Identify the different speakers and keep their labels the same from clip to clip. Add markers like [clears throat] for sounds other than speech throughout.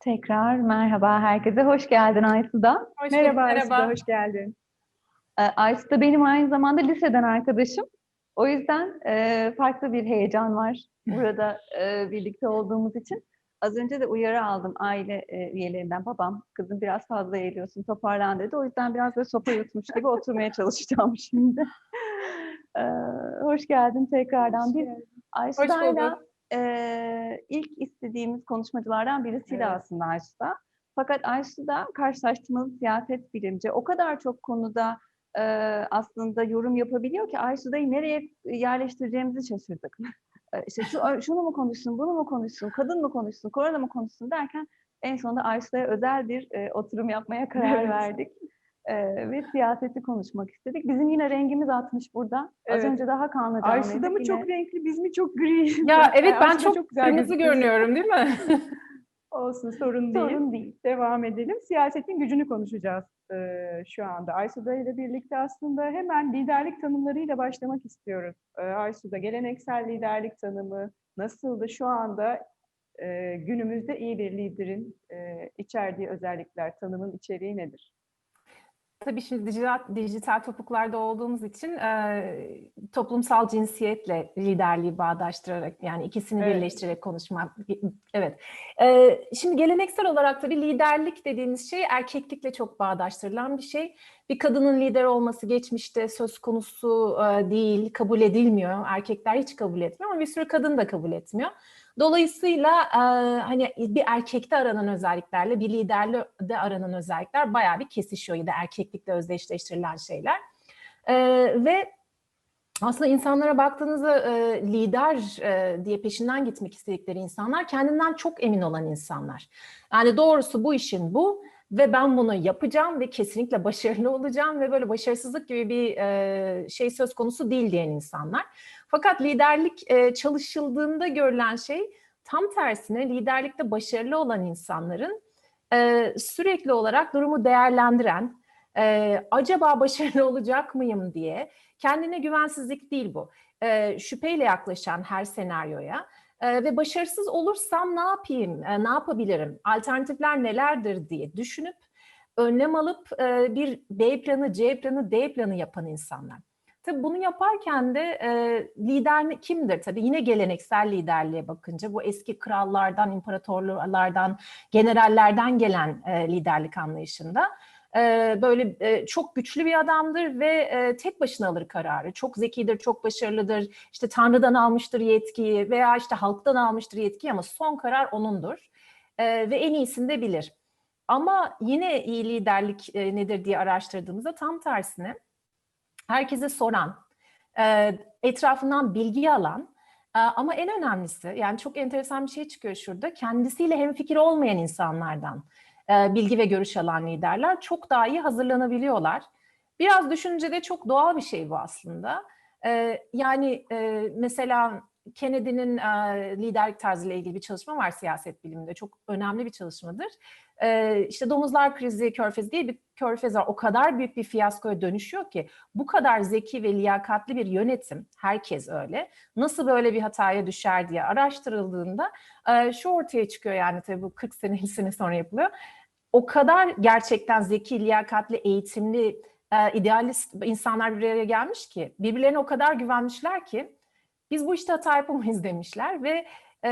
Speaker 1: Tekrar merhaba herkese. Hoş geldin Aysu'da.
Speaker 2: Hoş
Speaker 3: Merhaba Aysu'da, hoş geldin.
Speaker 1: Ee, Aysu da benim aynı zamanda liseden arkadaşım. O yüzden e, farklı bir heyecan var [laughs] burada e, birlikte olduğumuz için. Az önce de uyarı aldım aile e, üyelerinden. Babam, kızım biraz fazla eğiliyorsun, toparlan dedi. O yüzden biraz böyle sopa yutmuş gibi [laughs] oturmaya çalışacağım şimdi. Ee, hoş geldin tekrardan. Biz Aysu'dayla
Speaker 2: bulduk.
Speaker 1: Eee, ilk istediğimiz konuşmacılardan birisiydi
Speaker 3: Evet.
Speaker 1: aslında Aysu'da. Fakat Aysu'da karşılaştığımız siyaset bilimci o kadar çok konuda eee, aslında yorum yapabiliyor ki Aysu'dayı nereye yerleştireceğimizi şaşırdık. [laughs] İşte şu, şunu mu konuşsun, bunu mu konuşsun, kadın mı konuşsun, korona mı konuşsun derken en sonunda Aysu'ya özel bir eee, oturum yapmaya karar
Speaker 3: Evet.
Speaker 1: verdik. Eee, ve siyaseti konuşmak istedik. Bizim yine rengimiz atmış burada. Az
Speaker 3: Evet.
Speaker 1: önce daha kanlı canlıydık.
Speaker 3: mı
Speaker 1: Yine-
Speaker 3: çok renkli, biz mi çok gri?
Speaker 2: Ya [laughs] evet ben çok,
Speaker 3: güzel
Speaker 2: kırmızı görünüyorum değil mi? [laughs]
Speaker 3: Olsun, sorun değil.
Speaker 1: Sorun değil.
Speaker 3: Devam edelim. Siyasetin gücünü konuşacağız eee, şu anda. Aysu'da ile birlikte aslında hemen liderlik tanımlarıyla başlamak istiyoruz. Eee, Aysu'da geleneksel liderlik tanımı nasıldı? Şu anda eee, günümüzde iyi bir liderin eee, içerdiği özellikler, tanımın içeriği nedir?
Speaker 2: Tabii şimdi dijital, dijital topuklarda olduğumuz için e, toplumsal cinsiyetle liderliği bağdaştırarak yani ikisini
Speaker 3: Evet.
Speaker 2: birleştirerek konuşmak. Evet. E, şimdi geleneksel olarak tabii liderlik dediğimiz şey erkeklikle çok bağdaştırılan bir şey. Bir kadının lider olması geçmişte söz konusu e, değil, kabul edilmiyor. Erkekler hiç kabul etmiyor ama bir sürü kadın da kabul etmiyor. Dolayısıyla e, hani bir erkekte aranan özelliklerle bir liderde aranan özellikler bayağı bir kesişiyor ya da erkeklikle özdeşleştirilen şeyler. E, ve aslında insanlara baktığınızda e, lider e, diye peşinden gitmek istedikleri insanlar kendinden çok emin olan insanlar. Yani doğrusu bu işin bu ve ben bunu yapacağım ve kesinlikle başarılı olacağım ve böyle başarısızlık gibi bir e, şey söz konusu değil diyen insanlar. Fakat liderlik e, çalışıldığında görülen şey tam tersine liderlikte başarılı olan insanların e, sürekli olarak durumu değerlendiren, e, acaba başarılı olacak mıyım diye kendine güvensizlik değil bu. E, şüpheyle yaklaşan her senaryoya e, ve başarısız olursam ne yapayım, e, ne yapabilirim, alternatifler nelerdir diye düşünüp önlem alıp e, bir B planı, C planı, D planı yapan insanlar. Tabii bunu yaparken de e, lider kimdir? Tabii yine geleneksel liderliğe bakınca bu eski krallardan, imparatorlardan, generallerden gelen e, liderlik anlayışında e, böyle e, çok güçlü bir adamdır ve e, tek başına alır kararı. Çok zekidir, çok başarılıdır. İşte Tanrı'dan almıştır yetkiyi veya işte halktan almıştır yetkiyi ama son karar onundur. E, ve en iyisini de bilir. Ama yine iyi liderlik e, nedir diye araştırdığımızda tam tersine herkese soran, etrafından bilgi alan ama en önemlisi yani çok enteresan bir şey çıkıyor şurada kendisiyle hemfikir olmayan insanlardan e, bilgi ve görüş alan liderler çok daha iyi hazırlanabiliyorlar. Biraz düşününce de çok doğal bir şey bu aslında. E, yani e, mesela Kennedy'nin e, liderlik tarzıyla ilgili bir çalışma var siyaset biliminde. Çok önemli bir çalışmadır. E, işte domuzlar krizi körfezi diye bir körfez var. O kadar büyük bir fiyaskoya dönüşüyor ki bu kadar zeki ve liyakatli bir yönetim, herkes öyle, nasıl böyle bir hataya düşer diye araştırıldığında şu ortaya çıkıyor yani tabii bu 40 sene 50 sene sonra yapılıyor. O kadar gerçekten zeki, liyakatli, eğitimli, e, idealist insanlar bir araya gelmiş ki birbirlerine o kadar güvenmişler ki biz bu işte hata yapamayız demişler ve e,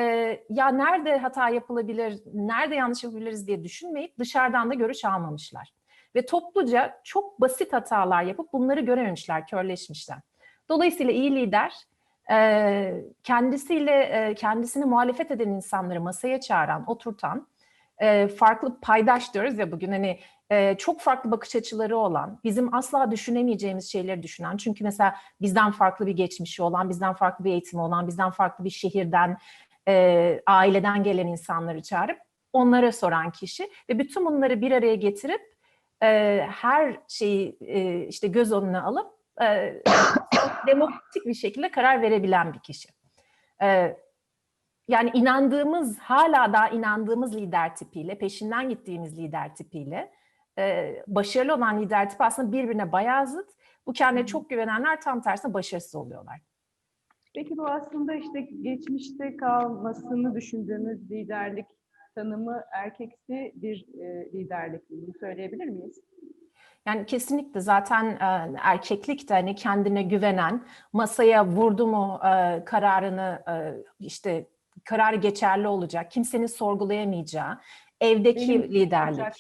Speaker 2: ya nerede hata yapılabilir, nerede yanlış yapabiliriz diye düşünmeyip dışarıdan da görüş almamışlar. Ve topluca çok basit hatalar yapıp bunları görememişler, körleşmişler. Dolayısıyla iyi lider e, kendisiyle e, kendisini muhalefet eden insanları masaya çağıran, oturtan, e, farklı paydaş diyoruz ya bugün hani e, çok farklı bakış açıları olan, bizim asla düşünemeyeceğimiz şeyleri düşünen. Çünkü mesela bizden farklı bir geçmişi olan, bizden farklı bir eğitimi olan, bizden farklı bir şehirden, e, aileden gelen insanları çağırıp onlara soran kişi ve bütün bunları bir araya getirip her şeyi işte göz önüne alıp [clears throat] demokratik bir şekilde karar verebilen bir kişi. Yani inandığımız, hala daha inandığımız lider tipiyle, peşinden gittiğimiz lider tipiyle e, başarılı olan lider tipi aslında birbirine bayağı zıt. Bu kendine çok güvenenler tam tersine başarısız oluyorlar.
Speaker 3: Peki bu aslında işte geçmişte kalmasını düşündüğümüz liderlik tanımı erkeksi bir e, liderlik mi? Söyleyebilir miyiz?
Speaker 2: Yani kesinlikle zaten e, erkeklik de hani kendine güvenen, masaya vurdu mu e, kararını e, işte kararı geçerli olacak, kimsenin sorgulayamayacağı, evdeki
Speaker 3: Benim
Speaker 2: liderlik.
Speaker 3: olacak.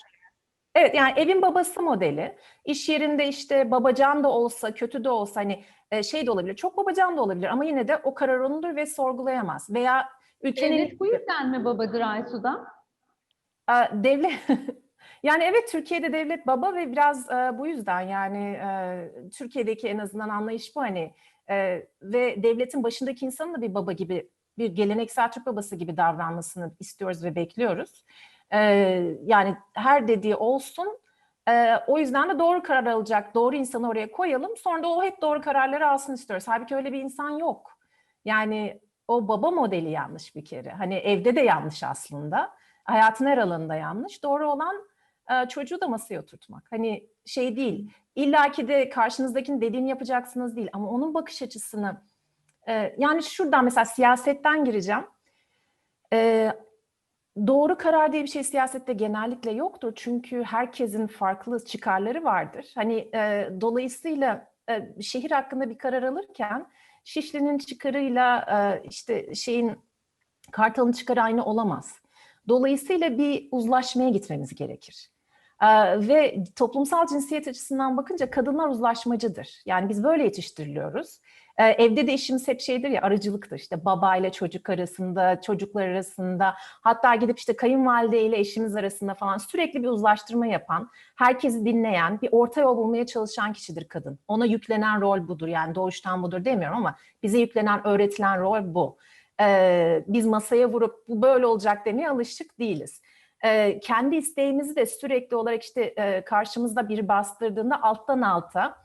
Speaker 2: Evet yani evin babası modeli. İş yerinde işte babacan da olsa, kötü de olsa hani e, şey de olabilir, çok babacan da olabilir ama yine de o karar onundur ve sorgulayamaz. Veya ülkenin
Speaker 1: Devlet bu yüzden mi babadır Aysu'da?
Speaker 2: devlet [laughs] yani evet Türkiye'de devlet baba ve biraz e, bu yüzden yani e, Türkiye'deki en azından anlayış bu hani ve devletin başındaki insanın da bir baba gibi bir geleneksel Türk babası gibi davranmasını istiyoruz ve bekliyoruz. E, yani her dediği olsun. E, o yüzden de doğru karar alacak, doğru insanı oraya koyalım. Sonra da o hep doğru kararları alsın istiyoruz. Halbuki öyle bir insan yok. Yani o baba modeli yanlış bir kere. Hani evde de yanlış aslında. Hayatın her alanında yanlış. Doğru olan e, çocuğu da masaya oturtmak. Hani şey değil, illaki de karşınızdakinin dediğini yapacaksınız değil ama onun bakış açısını e, yani şuradan mesela siyasetten gireceğim. E, doğru karar diye bir şey siyasette genellikle yoktur. Çünkü herkesin farklı çıkarları vardır. Hani e, dolayısıyla e, şehir hakkında bir karar alırken Şişli'nin çıkarıyla e, işte şeyin Kartal'ın çıkarı aynı olamaz. Dolayısıyla bir uzlaşmaya gitmemiz gerekir. Ee, ve toplumsal cinsiyet açısından bakınca kadınlar uzlaşmacıdır. Yani biz böyle yetiştiriliyoruz. Ee, evde de işimiz hep şeydir ya aracılıktır. İşte baba ile çocuk arasında, çocuklar arasında, hatta gidip işte kayınvalide ile eşimiz arasında falan sürekli bir uzlaştırma yapan, herkesi dinleyen, bir orta yol bulmaya çalışan kişidir kadın. Ona yüklenen rol budur yani doğuştan budur demiyorum ama bize yüklenen, öğretilen rol bu. Ee, biz masaya vurup bu böyle olacak demeye alışık değiliz. Ee, kendi isteğimizi de sürekli olarak işte e, karşımızda biri bastırdığında alttan alta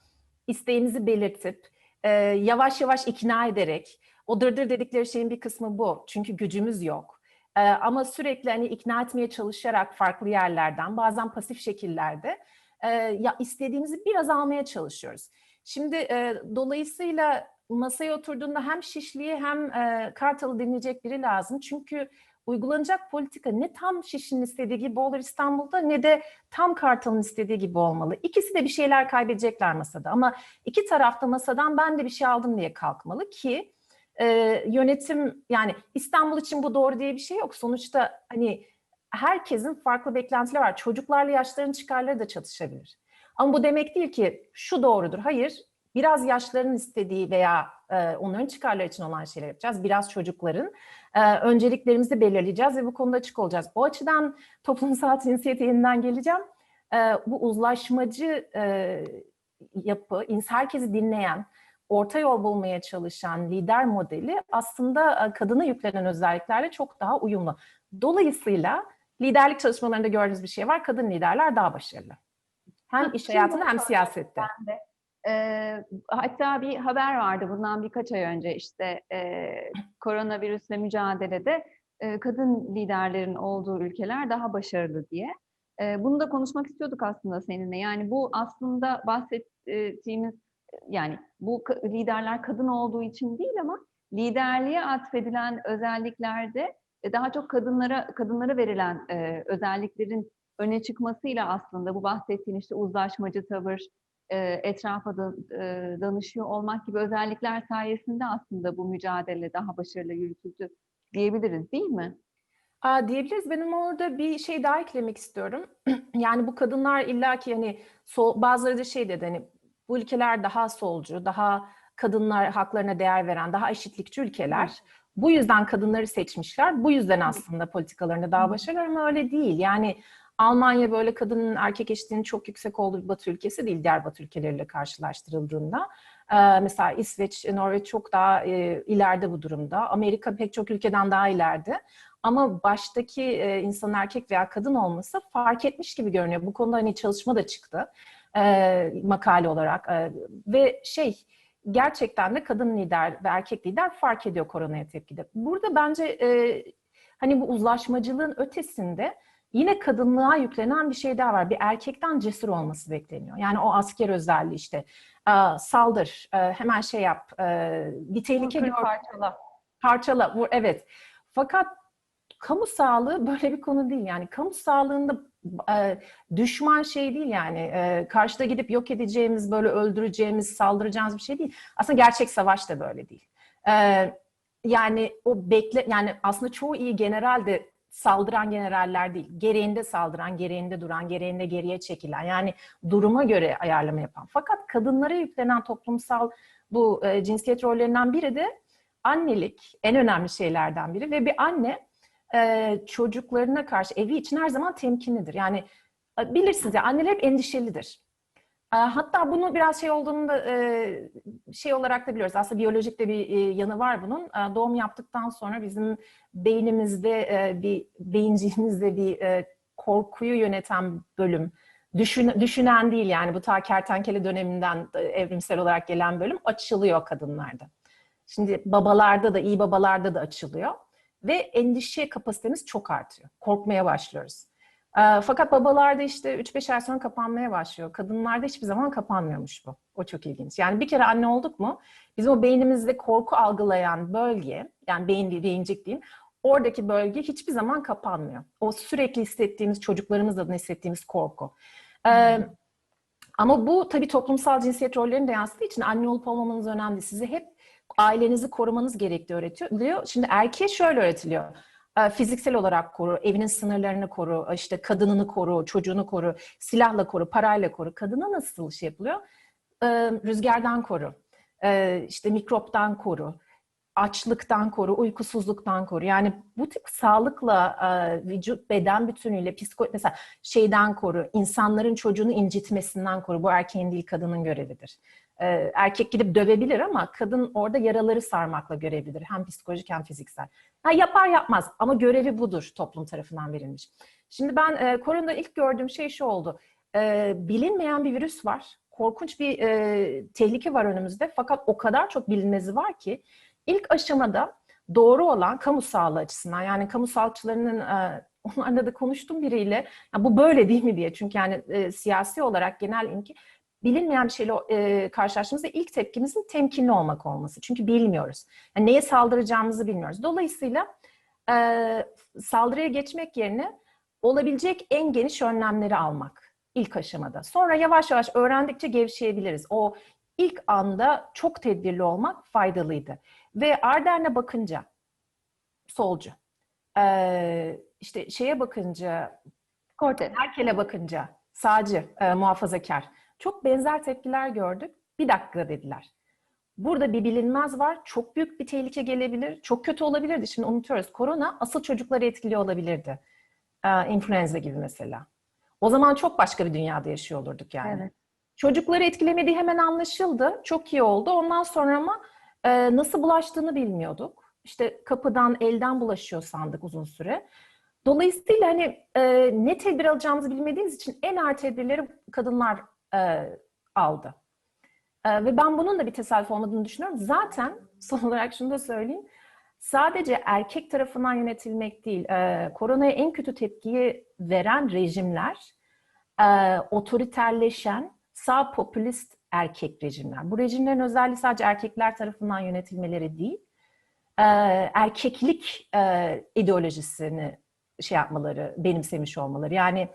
Speaker 2: isteğimizi belirtip e, yavaş yavaş ikna ederek o dırdır dedikleri şeyin bir kısmı bu. Çünkü gücümüz yok. E, ama sürekli hani ikna etmeye çalışarak farklı yerlerden bazen pasif şekillerde e, ya istediğimizi biraz almaya çalışıyoruz. Şimdi e, dolayısıyla masaya oturduğunda hem Şişli'yi hem e, Kartal'ı dinleyecek biri lazım. Çünkü uygulanacak politika ne tam Şişli'nin istediği gibi olur İstanbul'da ne de tam Kartal'ın istediği gibi olmalı. İkisi de bir şeyler kaybedecekler masada ama iki tarafta masadan ben de bir şey aldım diye kalkmalı ki e, yönetim yani İstanbul için bu doğru diye bir şey yok. Sonuçta hani herkesin farklı beklentileri var. Çocuklarla yaşların çıkarları da çatışabilir. Ama bu demek değil ki şu doğrudur. Hayır, biraz yaşların istediği veya e, onların çıkarları için olan şeyler yapacağız. Biraz çocukların e, önceliklerimizi belirleyeceğiz ve bu konuda açık olacağız. O açıdan toplumsal cinsiyete yeniden geleceğim. E, bu uzlaşmacı e, yapı, herkesi dinleyen, orta yol bulmaya çalışan lider modeli aslında e, kadına yüklenen özelliklerle çok daha uyumlu. Dolayısıyla liderlik çalışmalarında gördüğünüz bir şey var. Kadın liderler daha başarılı. Hem iş hayatında hem siyasette.
Speaker 1: Ee, hatta bir haber vardı bundan birkaç ay önce işte e, koronavirüsle mücadelede e, kadın liderlerin olduğu ülkeler daha başarılı diye. E, bunu da konuşmak istiyorduk aslında seninle. Yani bu aslında bahsettiğimiz yani bu liderler kadın olduğu için değil ama liderliğe atfedilen özelliklerde e, daha çok kadınlara kadınlara verilen e, özelliklerin öne çıkmasıyla aslında bu bahsettiğin işte uzlaşmacı tavır, e, etrafa da, e, danışıyor olmak gibi özellikler sayesinde aslında bu mücadele daha başarılı yürütüldü diyebiliriz değil mi?
Speaker 2: Aa, diyebiliriz. Benim orada bir şey daha eklemek istiyorum. [clears throat] Yani bu kadınlar illaki hani sol, bazıları da şey dedi hani bu ülkeler daha solcu, daha kadınlar haklarına değer veren, daha eşitlikçi ülkeler. Bu yüzden kadınları seçmişler. Bu yüzden aslında politikalarında daha başarılı ama öyle değil. Yani Almanya böyle kadının erkek eşitliğinin çok yüksek olduğu bir batı ülkesi değil diğer batı ülkeleriyle karşılaştırıldığında. Ee, mesela İsveç, Norveç çok daha e, ileride bu durumda. Amerika pek çok ülkeden daha ileride. Ama baştaki e, insanın erkek veya kadın olması fark etmiş gibi görünüyor. Bu konuda hani çalışma da çıktı e, makale olarak. E, ve şey gerçekten de kadın lider ve erkek lider fark ediyor koronaya tepkide. Burada bence hani bu uzlaşmacılığın ötesinde yine kadınlığa yüklenen bir şey daha var. Bir erkekten cesur olması bekleniyor. Yani o asker özelliği işte e, saldır, e, hemen şey yap, e, bir tehlike gör,
Speaker 1: parçala.
Speaker 2: parçala, vur, evet. Fakat kamu sağlığı [laughs] böyle bir konu değil. Yani kamu sağlığında e, düşman şey değil yani. E, karşıda gidip yok edeceğimiz, böyle öldüreceğimiz, saldıracağımız bir şey değil. Aslında gerçek savaş da böyle değil. E, yani o bekle yani aslında çoğu iyi general de saldıran generaller değil. Gereğinde saldıran, gereğinde duran, gereğinde geriye çekilen. Yani duruma göre ayarlama yapan. Fakat kadınlara yüklenen toplumsal bu e, cinsiyet rollerinden biri de annelik. En önemli şeylerden biri ve bir anne e, çocuklarına karşı evi için her zaman temkinlidir. Yani e, bilirsiniz ya anneler hep endişelidir. E, Hatta bunu biraz şey olduğunu da e, şey olarak da biliyoruz. Aslında biyolojik de bir e, yanı var bunun. E, Doğum yaptıktan sonra bizim beynimizde e, bir beyinciğimizde bir korkuyu yöneten bölüm düşün, düşünen değil yani bu ta kertenkele döneminden evrimsel olarak gelen bölüm açılıyor kadınlarda. Şimdi babalarda da iyi babalarda da açılıyor ve endişe kapasitemiz çok artıyor. Korkmaya başlıyoruz. E, fakat babalarda işte 3-5 ay sonra kapanmaya başlıyor. Kadınlarda hiçbir zaman kapanmıyormuş bu. O çok ilginç. Yani bir kere anne olduk mu bizim o beynimizde korku algılayan bölge yani beyin değil beyincik diyeyim oradaki bölge hiçbir zaman kapanmıyor. O sürekli hissettiğimiz çocuklarımız adına hissettiğimiz korku. Ee, ama bu tabii toplumsal cinsiyet rollerini de yansıttığı için anne olup olmamanız önemli. Sizi hep ailenizi korumanız gerektiği öğretiyor. Şimdi erkeğe şöyle öğretiliyor. Ee, Fiziksel olarak koru, evinin sınırlarını koru, işte kadınını koru, çocuğunu koru, silahla koru, parayla koru. Kadına nasıl şey yapılıyor? Ee, Rüzgardan koru, işte mikroptan koru, açlıktan koru, uykusuzluktan koru. Yani bu tip sağlıkla e, vücut beden bütünüyle psiko mesela şeyden koru, insanların çocuğunu incitmesinden koru. Bu erkeğin değil kadının görevidir. E, erkek gidip dövebilir ama kadın orada yaraları sarmakla görevlidir. Hem psikolojik hem fiziksel. Ha, yapar yapmaz ama görevi budur toplum tarafından verilmiş. Şimdi ben e, koronada ilk gördüğüm şey şu oldu. E, bilinmeyen bir virüs var. Korkunç bir e, tehlike var önümüzde. Fakat o kadar çok bilinmezi var ki İlk aşamada doğru olan kamu sağlığı açısından yani kamu sağlıkçılarının e, [laughs] onlarla da konuştum biriyle ya bu böyle değil mi diye çünkü yani e, siyasi olarak genel imki bilinmeyen bir şeyle e, karşılaştığımızda ilk tepkimizin temkinli olmak olması. Çünkü bilmiyoruz. Yani neye saldıracağımızı bilmiyoruz. Dolayısıyla e, saldırıya geçmek yerine olabilecek en geniş önlemleri almak ilk aşamada. Sonra yavaş yavaş öğrendikçe gevşeyebiliriz. O ilk anda çok tedbirli olmak faydalıydı. Ve Ardern'e bakınca solcu, ee, işte şeye bakınca
Speaker 1: Cortez.
Speaker 2: Merkel'e bakınca sağcı, e, muhafazakar. Çok benzer tepkiler gördük. Bir dakika dediler. Burada bir bilinmez var. Çok büyük bir tehlike gelebilir. Çok kötü olabilirdi. Şimdi unutuyoruz. Korona asıl çocukları etkili olabilirdi. Ee, influenza gibi mesela. O zaman çok başka bir dünyada yaşıyor olurduk yani.
Speaker 1: Evet.
Speaker 2: Çocukları etkilemediği hemen anlaşıldı. Çok iyi oldu. Ondan sonra ama e, nasıl bulaştığını bilmiyorduk. İşte kapıdan, elden bulaşıyor sandık uzun süre. Dolayısıyla hani e, ne tedbir alacağımızı bilmediğimiz için en ağır tedbirleri kadınlar e, aldı. E, ve ben bunun da bir tesadüf olmadığını düşünüyorum. Zaten [laughs] son olarak şunu da söyleyeyim. Sadece erkek tarafından yönetilmek değil, e, koronaya en kötü tepkiyi veren rejimler, e, otoriterleşen, sağ popülist erkek rejimler. Bu rejimlerin özelliği sadece erkekler tarafından yönetilmeleri değil, e, erkeklik e, ideolojisini şey yapmaları, benimsemiş olmaları. Yani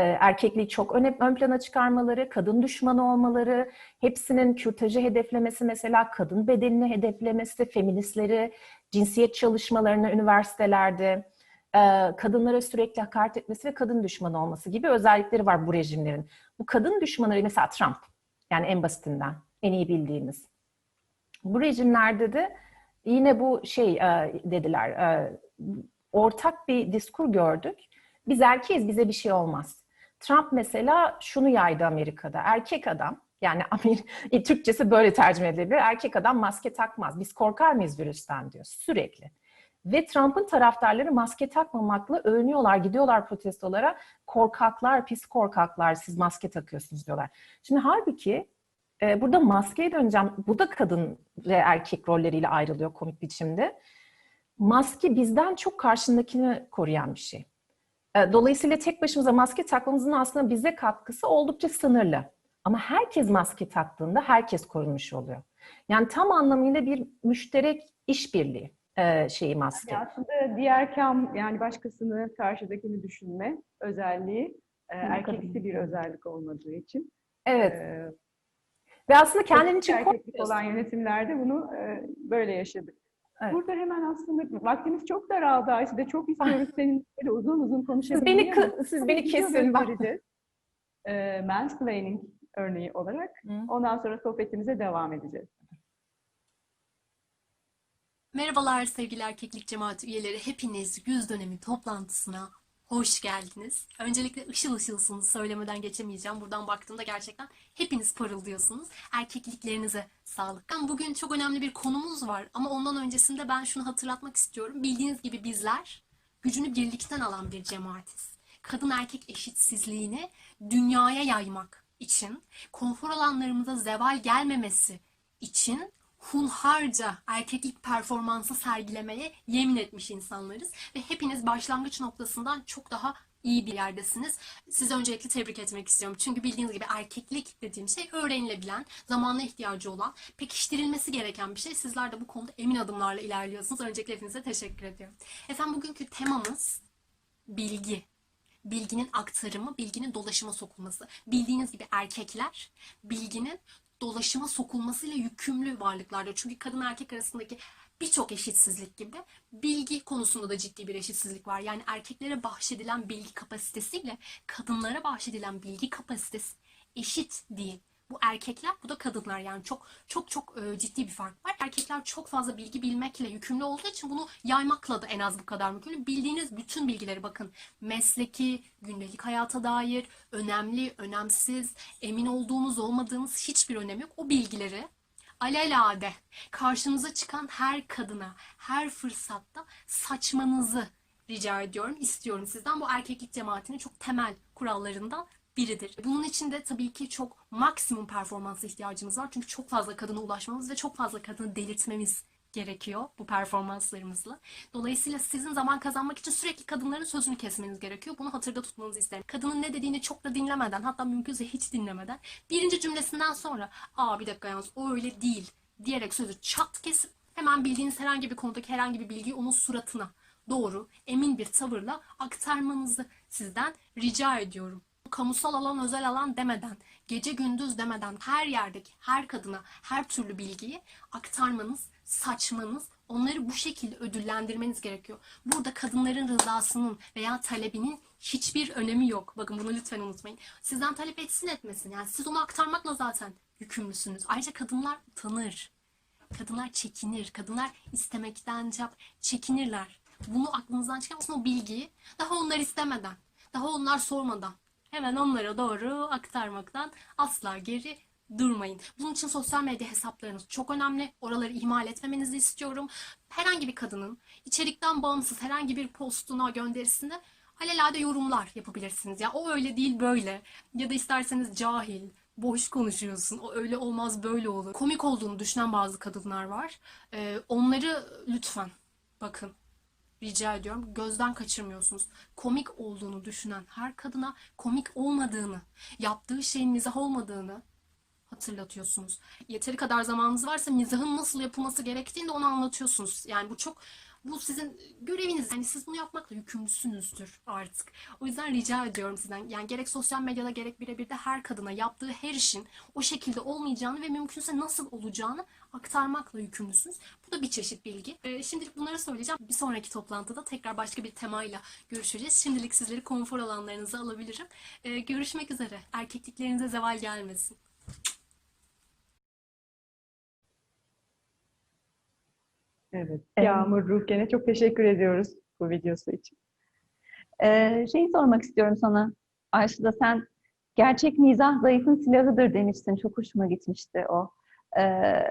Speaker 2: erkekliği çok ön, ön plana çıkarmaları, kadın düşmanı olmaları, hepsinin kürtajı hedeflemesi mesela, kadın bedenini hedeflemesi, feministleri, cinsiyet çalışmalarını üniversitelerde, e, kadınlara sürekli hakaret etmesi ve kadın düşmanı olması gibi özellikleri var bu rejimlerin. Bu kadın düşmanları mesela Trump, yani en basitinden, en iyi bildiğimiz. Bu rejimlerde de yine bu şey e, dediler, e, ortak bir diskur gördük. Biz erkeğiz, bize bir şey olmaz. Trump mesela şunu yaydı Amerika'da. Erkek adam, yani [laughs] Amer Türkçesi böyle tercüme edilebilir. Erkek adam maske takmaz. Biz korkar mıyız virüsten diyor sürekli. Ve Trump'ın taraftarları maske takmamakla övünüyorlar, gidiyorlar protestolara. Korkaklar, pis korkaklar, siz maske takıyorsunuz diyorlar. Şimdi halbuki e, burada maskeye döneceğim. Bu da kadın ve erkek rolleriyle ayrılıyor komik biçimde. Maske bizden çok karşındakini koruyan bir şey. E, dolayısıyla tek başımıza maske takmamızın aslında bize katkısı oldukça sınırlı. Ama herkes maske taktığında herkes korunmuş oluyor. Yani tam anlamıyla bir müşterek işbirliği. e, şeyi maske.
Speaker 3: Yani aslında diğer kam yani başkasını karşıdakini düşünme özelliği e, erkeksi bir özellik olmadığı için.
Speaker 2: Evet.
Speaker 3: e,
Speaker 2: Ve aslında kendin için
Speaker 3: erkeklik olan yönetimlerde bunu e, böyle yaşadık.
Speaker 2: Evet.
Speaker 3: Burada hemen aslında vaktimiz çok daraldı Ayşe çok istiyoruz seninle böyle uzun uzun
Speaker 2: Siz
Speaker 3: konuşabilmeyi
Speaker 2: beni
Speaker 3: ama
Speaker 2: kı- siz beni kesin.
Speaker 3: E, mansplaining örneği olarak.
Speaker 2: Hı.
Speaker 3: Ondan sonra sohbetimize devam edeceğiz.
Speaker 4: Merhabalar sevgili erkeklik cemaati üyeleri. Hepiniz güz dönemi toplantısına hoş geldiniz. Öncelikle ışıl ışılsınız söylemeden geçemeyeceğim. Buradan baktığımda gerçekten hepiniz parıldıyorsunuz. Erkekliklerinize sağlık. Bugün çok önemli bir konumuz var ama ondan öncesinde ben şunu hatırlatmak istiyorum. Bildiğiniz gibi bizler gücünü birlikten alan bir cemaatiz. Kadın erkek eşitsizliğini dünyaya yaymak için, konfor alanlarımıza zeval gelmemesi için hunharca erkeklik performansı sergilemeye yemin etmiş insanlarız. Ve hepiniz başlangıç noktasından çok daha iyi bir yerdesiniz. Sizi öncelikle tebrik etmek istiyorum. Çünkü bildiğiniz gibi erkeklik dediğim şey öğrenilebilen, zamanla ihtiyacı olan, pekiştirilmesi gereken bir şey. Sizler de bu konuda emin adımlarla ilerliyorsunuz. Öncelikle hepinize teşekkür ediyorum. Efendim bugünkü temamız bilgi. Bilginin aktarımı, bilginin dolaşıma sokulması. Bildiğiniz gibi erkekler bilginin dolaşıma sokulmasıyla yükümlü varlıklardır. Çünkü kadın erkek arasındaki birçok eşitsizlik gibi bilgi konusunda da ciddi bir eşitsizlik var. Yani erkeklere bahşedilen bilgi kapasitesiyle kadınlara bahşedilen bilgi kapasitesi eşit değil. Bu erkekler, bu da kadınlar yani çok çok çok e, ciddi bir fark var. Erkekler çok fazla bilgi bilmekle yükümlü olduğu için bunu yaymakla da en az bu kadar mümkün. Bildiğiniz bütün bilgileri bakın mesleki, gündelik hayata dair, önemli, önemsiz, emin olduğumuz olmadığımız hiçbir önemi yok. O bilgileri alelade karşınıza çıkan her kadına, her fırsatta saçmanızı rica ediyorum, istiyorum sizden. Bu erkeklik cemaatinin çok temel kurallarından biridir. Bunun için de tabii ki çok maksimum performansa ihtiyacımız var. Çünkü çok fazla kadına ulaşmamız ve çok fazla kadını delirtmemiz gerekiyor bu performanslarımızla. Dolayısıyla sizin zaman kazanmak için sürekli kadınların sözünü kesmeniz gerekiyor. Bunu hatırda tutmanızı isterim. Kadının ne dediğini çok da dinlemeden hatta mümkünse hiç dinlemeden birinci cümlesinden sonra aa bir dakika yalnız o öyle değil diyerek sözü çat kesip hemen bildiğiniz herhangi bir konudaki herhangi bir bilgiyi onun suratına doğru, emin bir tavırla aktarmanızı sizden rica ediyorum. Kamusal alan, özel alan demeden, gece gündüz demeden her yerdeki her kadına her türlü bilgiyi aktarmanız, saçmanız, onları bu şekilde ödüllendirmeniz gerekiyor. Burada kadınların rızasının veya talebinin hiçbir önemi yok. Bakın bunu lütfen unutmayın. Sizden talep etsin etmesin. Yani siz onu aktarmakla zaten yükümlüsünüz. Ayrıca kadınlar utanır. Kadınlar çekinir. Kadınlar istemekten cevap çekinirler. Bunu aklınızdan çıkarmasın o bilgiyi daha onlar istemeden, daha onlar sormadan hemen onlara doğru aktarmaktan asla geri durmayın. Bunun için sosyal medya hesaplarınız çok önemli. Oraları ihmal etmemenizi istiyorum. Herhangi bir kadının içerikten bağımsız herhangi bir postuna, gönderisine alelade yorumlar yapabilirsiniz. Ya o öyle değil böyle. Ya da isterseniz cahil, boş konuşuyorsun. O öyle olmaz böyle olur. Komik olduğunu düşünen bazı kadınlar var. Ee, onları lütfen bakın rica ediyorum gözden kaçırmıyorsunuz. Komik olduğunu düşünen her kadına komik olmadığını, yaptığı şeyin mizah olmadığını hatırlatıyorsunuz. Yeteri kadar zamanınız varsa mizahın nasıl yapılması gerektiğini de onu anlatıyorsunuz. Yani bu çok bu sizin göreviniz. Yani siz bunu yapmakla yükümlüsünüzdür artık. O yüzden rica ediyorum sizden. Yani gerek sosyal medyada gerek birebir de her kadına yaptığı her işin o şekilde olmayacağını ve mümkünse nasıl olacağını aktarmakla yükümlüsünüz. Bu da bir çeşit bilgi. Ee, şimdilik bunları söyleyeceğim. Bir sonraki toplantıda tekrar başka bir temayla görüşeceğiz. Şimdilik sizleri konfor alanlarınıza alabilirim. Ee, görüşmek üzere. Erkekliklerinize zeval gelmesin.
Speaker 3: Evet. Yağmur Ruhgen'e çok teşekkür ediyoruz bu videosu için.
Speaker 1: Ee, şeyi sormak istiyorum sana. Ayşe sen gerçek mizah zayıfın silahıdır demiştin. Çok hoşuma gitmişti o. Ee,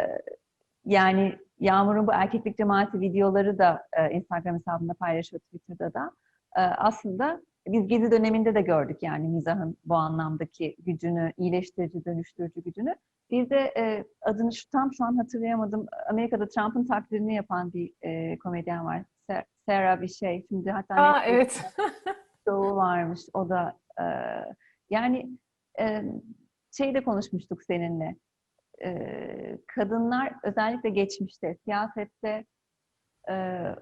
Speaker 1: yani Yağmur'un bu erkeklik cemaati videoları da e, Instagram hesabında paylaşıyor, Twitter'da da. Ee, aslında biz gezi döneminde de gördük yani mizahın bu anlamdaki gücünü, iyileştirici, dönüştürücü gücünü. Bir de e, adını şu tam şu an hatırlayamadım. Amerika'da Trump'ın taklidini yapan bir e, komedyen var. Sa- Sarah bir şey. Şimdi hatta
Speaker 2: Aa evet. [laughs]
Speaker 1: Doğu varmış. O da e, yani e, şey de konuşmuştuk seninle. E, kadınlar özellikle geçmişte siyasette e,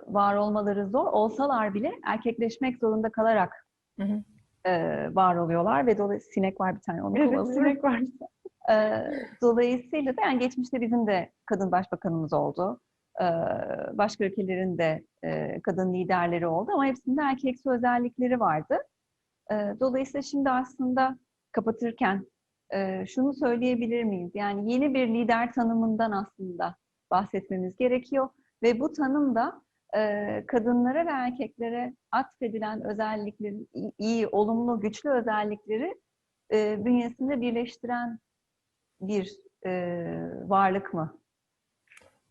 Speaker 1: var olmaları zor. Olsalar bile erkekleşmek zorunda kalarak
Speaker 2: Hı hı.
Speaker 1: e, var oluyorlar ve dolayısıyla sinek var bir tane onu
Speaker 3: Evet, sinek var.
Speaker 1: Ee, dolayısıyla da yani geçmişte bizim de kadın başbakanımız oldu. Ee, başka ülkelerin de e, kadın liderleri oldu ama hepsinde erkeksi özellikleri vardı. Ee, dolayısıyla şimdi aslında kapatırken e, şunu söyleyebilir miyiz? Yani yeni bir lider tanımından aslında bahsetmemiz gerekiyor ve bu tanımda e, kadınlara ve erkeklere atfedilen özelliklerin iyi, iyi, olumlu, güçlü özellikleri e, bünyesinde birleştiren bir e, varlık mı?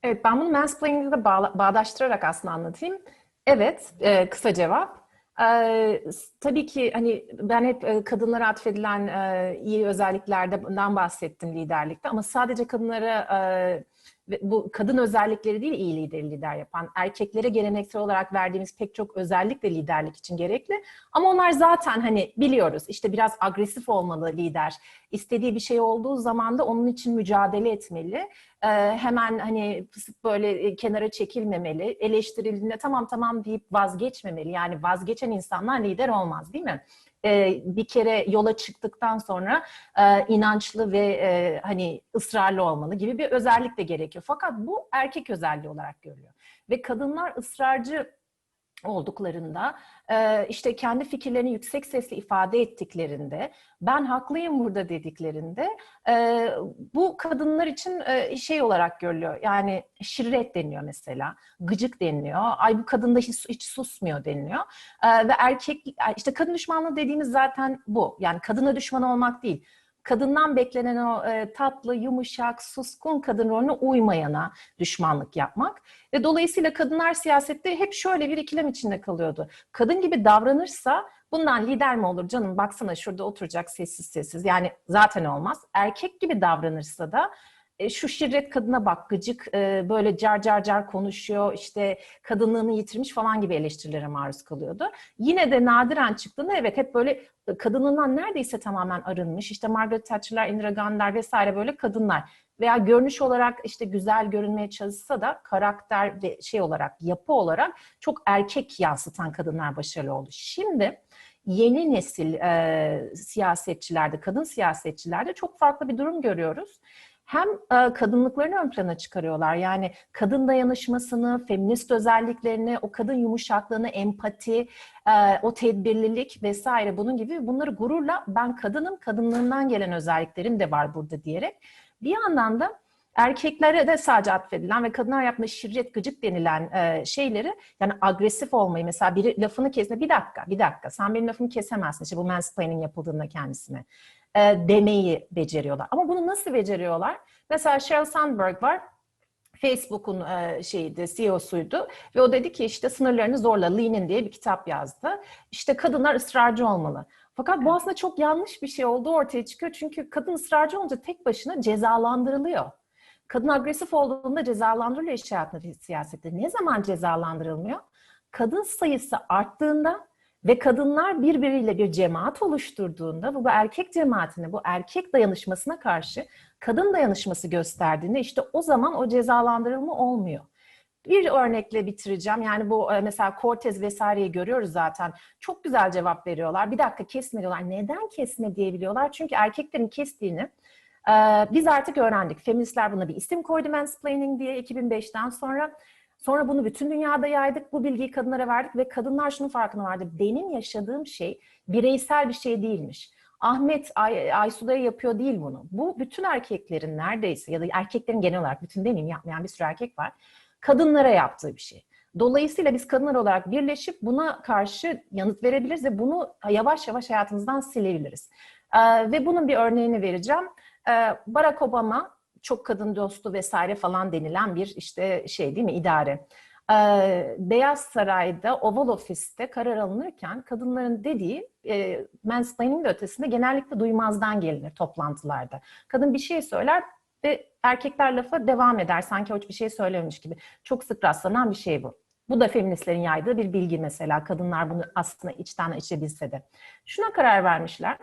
Speaker 2: Evet, ben bunu mansplaining'de de bağla- bağdaştırarak aslında anlatayım. Evet, e, kısa cevap. E, s- tabii ki hani ben hep e, kadınlara atfedilen e, iyi özelliklerden bahsettim liderlikte ama sadece kadınlara e, bu kadın özellikleri değil iyi lideri lider yapan. Erkeklere geleneksel olarak verdiğimiz pek çok özellik de liderlik için gerekli. Ama onlar zaten hani biliyoruz işte biraz agresif olmalı lider. İstediği bir şey olduğu zaman da onun için mücadele etmeli. Ee, hemen hani böyle e, kenara çekilmemeli, eleştirildiğinde tamam tamam deyip vazgeçmemeli. Yani vazgeçen insanlar lider olmaz değil mi? Ee, bir kere yola çıktıktan sonra e, inançlı ve e, hani ısrarlı olmalı gibi bir özellik de gerekiyor. Fakat bu erkek özelliği olarak görülüyor. Ve kadınlar ısrarcı olduklarında e, işte kendi fikirlerini yüksek sesle ifade ettiklerinde ben haklıyım burada dediklerinde e, bu kadınlar için e, şey olarak görülüyor. Yani şirret deniliyor mesela gıcık deniliyor. Ay bu kadın da hiç, hiç susmuyor deniliyor. Ve erkek işte kadın düşmanlığı dediğimiz zaten bu. Yani kadına düşman olmak değil kadından beklenen o e, tatlı, yumuşak, suskun kadın rolüne uymayana düşmanlık yapmak. Ve dolayısıyla kadınlar siyasette hep şöyle bir ikilem içinde kalıyordu. Kadın gibi davranırsa bundan lider mi olur canım baksana şurada oturacak sessiz sessiz. Yani zaten olmaz. Erkek gibi davranırsa da e, şu şirret kadına bak gıcık e, böyle car car car konuşuyor işte kadınlığını yitirmiş falan gibi eleştirilere maruz kalıyordu. Yine de nadiren çıktığında evet hep böyle e, kadınlığından neredeyse tamamen arınmış işte Margaret Thatcher'lar, Indira Gandhi'ler vesaire böyle kadınlar veya görünüş olarak işte güzel görünmeye çalışsa da karakter ve şey olarak yapı olarak çok erkek yansıtan kadınlar başarılı oldu. Şimdi yeni nesil e, siyasetçilerde, kadın siyasetçilerde çok farklı bir durum görüyoruz hem e, kadınlıklarını ön plana çıkarıyorlar. Yani kadın dayanışmasını, feminist özelliklerini, o kadın yumuşaklığını, empati, e, o tedbirlilik vesaire bunun gibi bunları gururla ben kadınım, kadınlığından gelen özelliklerim de var burada diyerek. Bir yandan da erkeklere de sadece atfedilen ve kadınlar yapma şirret gıcık denilen e, şeyleri yani agresif olmayı mesela biri lafını kesme bir dakika bir dakika sen benim lafımı kesemezsin. İşte bu mansplaining yapıldığında kendisine e, demeyi beceriyorlar. Ama bunu nasıl beceriyorlar? Mesela Sheryl Sandberg var. Facebook'un e, şeydi, CEO'suydu ve o dedi ki işte sınırlarını zorla, Lean In diye bir kitap yazdı. İşte kadınlar ısrarcı olmalı. Fakat bu aslında çok yanlış bir şey olduğu ortaya çıkıyor. Çünkü kadın ısrarcı olunca tek başına cezalandırılıyor. Kadın agresif olduğunda cezalandırılıyor iş hayatında siyasette. Ne zaman cezalandırılmıyor? Kadın sayısı arttığında ve kadınlar birbiriyle bir cemaat oluşturduğunda bu, bu erkek cemaatine, bu erkek dayanışmasına karşı kadın dayanışması gösterdiğinde işte o zaman o cezalandırılma olmuyor. Bir örnekle bitireceğim. Yani bu e, mesela Cortez vesaireyi görüyoruz zaten. Çok güzel cevap veriyorlar. Bir dakika kesme diyorlar. Neden kesme diyebiliyorlar? Çünkü erkeklerin kestiğini e, biz artık öğrendik. Feministler buna bir isim koydu mansplaining diye 2005'ten sonra. Sonra bunu bütün dünyada yaydık. Bu bilgiyi kadınlara verdik ve kadınlar şunun farkına vardı. Benim yaşadığım şey bireysel bir şey değilmiş. Ahmet Ay, Aysuda'ya yapıyor değil bunu. Bu bütün erkeklerin neredeyse ya da erkeklerin genel olarak bütün demeyeyim yapmayan bir sürü erkek var. Kadınlara yaptığı bir şey. Dolayısıyla biz kadınlar olarak birleşip buna karşı yanıt verebiliriz ve bunu yavaş yavaş hayatımızdan silebiliriz. Ee, ve bunun bir örneğini vereceğim. Ee, Barack Obama çok kadın dostu vesaire falan denilen bir işte şey değil mi idare. Ee, Beyaz Saray'da Oval Office'te karar alınırken kadınların dediği e, mansplaining ötesinde genellikle duymazdan gelinir toplantılarda. Kadın bir şey söyler ve erkekler lafa devam eder sanki o hiçbir şey söylememiş gibi. Çok sık rastlanan bir şey bu. Bu da feministlerin yaydığı bir bilgi mesela. Kadınlar bunu aslında içten içe bilse de. Şuna karar vermişler.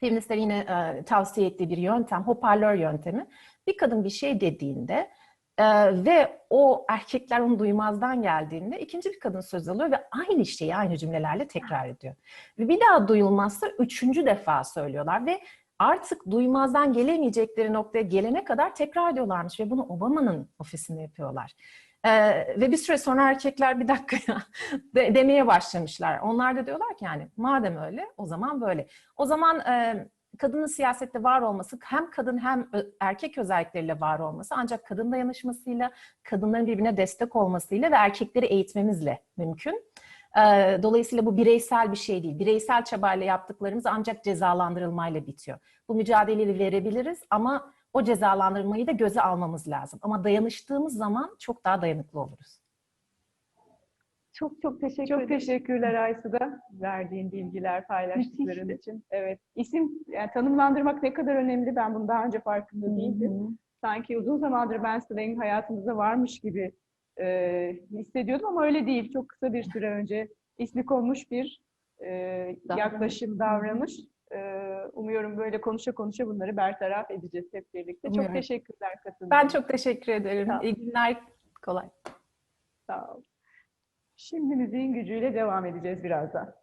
Speaker 2: Feministler yine e, tavsiye ettiği bir yöntem, hoparlör yöntemi. Bir kadın bir şey dediğinde Ee, ve o erkekler onu duymazdan geldiğinde ikinci bir kadın söz alıyor ve aynı şeyi aynı cümlelerle tekrar ediyor. Ve bir daha duyulmazsa üçüncü defa söylüyorlar ve artık duymazdan gelemeyecekleri noktaya gelene kadar tekrar ediyorlarmış ve bunu Obama'nın ofisinde yapıyorlar. Ee, ve bir süre sonra erkekler bir dakika [laughs] de- demeye başlamışlar. Onlar da diyorlar ki yani madem öyle o zaman böyle. O zaman e, kadının siyasette var olması hem kadın hem erkek özellikleriyle var olması ancak kadın dayanışmasıyla, kadınların birbirine destek olmasıyla ve erkekleri eğitmemizle mümkün. Dolayısıyla bu bireysel bir şey değil. Bireysel çabayla yaptıklarımız ancak cezalandırılmayla bitiyor. Bu mücadeleyi verebiliriz ama o cezalandırmayı da göze almamız lazım. Ama dayanıştığımız zaman çok daha dayanıklı oluruz.
Speaker 1: Çok çok teşekkür
Speaker 3: Çok
Speaker 1: ederim.
Speaker 3: teşekkürler Aysu'da verdiğin bilgiler, paylaştıkların
Speaker 1: Müthişti.
Speaker 3: için. Evet. İsim yani tanımlandırmak ne kadar önemli ben bunu daha önce farkında değildim. Sanki uzun zamandır ben slang hayatımızda varmış gibi e, hissediyordum ama öyle değil. Çok kısa bir süre önce ismi konmuş bir e,
Speaker 1: Davranış.
Speaker 3: yaklaşım, davranış. E, umuyorum böyle konuşa konuşa bunları bertaraf edeceğiz hep birlikte. Çok
Speaker 2: Umuyorum.
Speaker 3: teşekkürler katıldığınız
Speaker 2: Ben çok teşekkür ederim. İyi günler. Kolay.
Speaker 3: Sağ ol. Şimdi müziğin gücüyle devam edeceğiz birazdan.